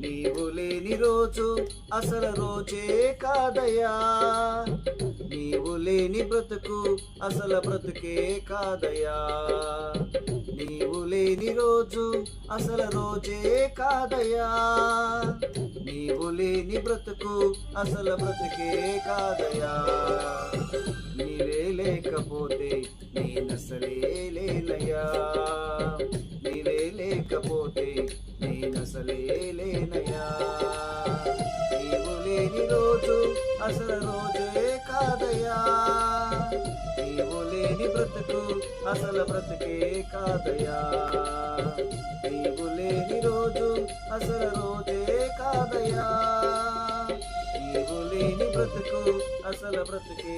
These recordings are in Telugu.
నీవు లేని రోజు అసలు రోజే కాదయ్యా. నీవు లేని బ్రతుకు అసలు బ్రతుకే కాదయ్యా. నీవు లేని రోజు అసలు రోజే కాదయ్యా. నీవు లేని బ్రతుకు అసలు బ్రతుకే కాదయ్యా. నీవే లేకపోతే నేనసలే లేనయ్యా. నీవే లేకపోతే నేనసలే లేనయ్యా. నీవు లేని రోజు అసలు రోజే కాదయా నీవు లేని బ్రతుకు అసలు బ్రతుకే కాదయ్యా. నీవు లేని రోజు అసలు రోజే కాదయ్యా. నీవు లేని బ్రతుకు అసలు బ్రతుకే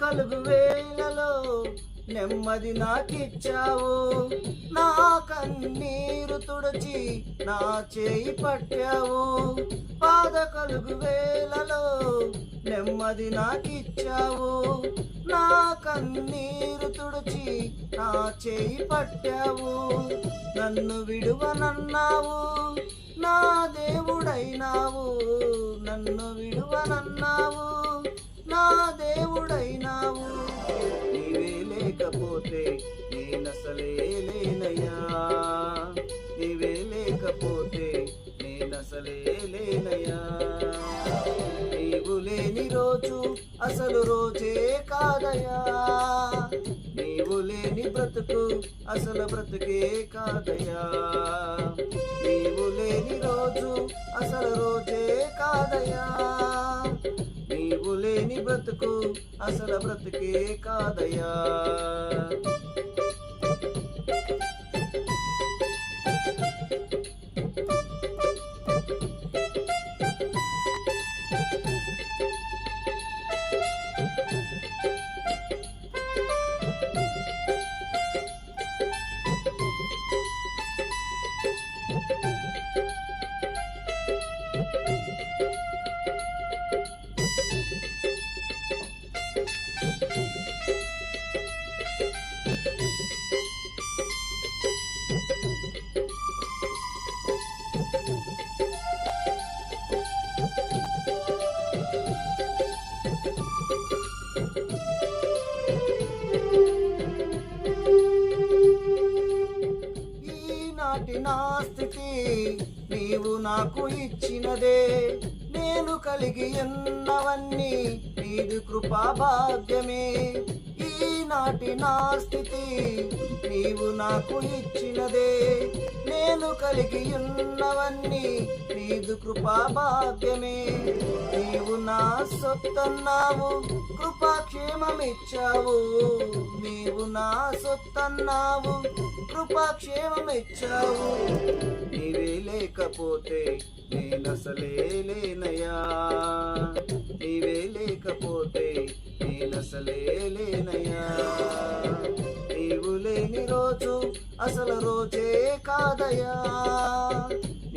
కలుగు వేళలో నెమ్మది నాకిచ్చావు. నా కన్నీరు తుడిచి నా చేయి పట్టావు. బాధ కలుగు వేళలో నెమ్మది నాకిచ్చావు. నా కన్నీరు తుడిచి నా చేయి పట్టావు. నన్ను విడువనన్నావు. నా దేవుడైనావు. నన్ను విడువనన్నావు. దేవుడైనావు నీవే లేకపోతే నేనసలే లేనయ్యా. నీవే లేకపోతే నేనసలే లేనయ్యా. నీవు లేని రోజు అసలు రోజే కాదయ్యా. నీవు లేని బ్రతుకు అసలు బ్రతుకే కాదయ్యా. నీవు లేని రోజు అసలు రోజే బ్రతుకు అసలు బ్రతుకే కాదయ్యా. స్థితి నీవు నాకు ఇచ్చినదే. నేను కలిగి ఉన్నవన్నీ నీది కృపా భాగ్యమే. ఈనాటి నా స్థితి నీవు నాకు ఇచ్చినదే. నేను కలిగి ఉన్నవన్నీ నీదు కృపా భాగ్యమే. నీవు నా సొత్తన్నావు కృపాక్షేమమిచ్చావు. నీవు నా సొత్తన్నావు కృపాక్షేమమిచ్చావు. లేకపోతే నేనసలే లేనయ్యా. నీవే లేకపోతే నేనసలే లేనయ్యా. నీవు లేని రోజు అసలు రోజే కాదయా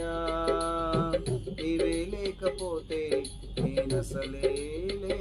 అయ్యా నీవే లేకపోతే నేనసలే లే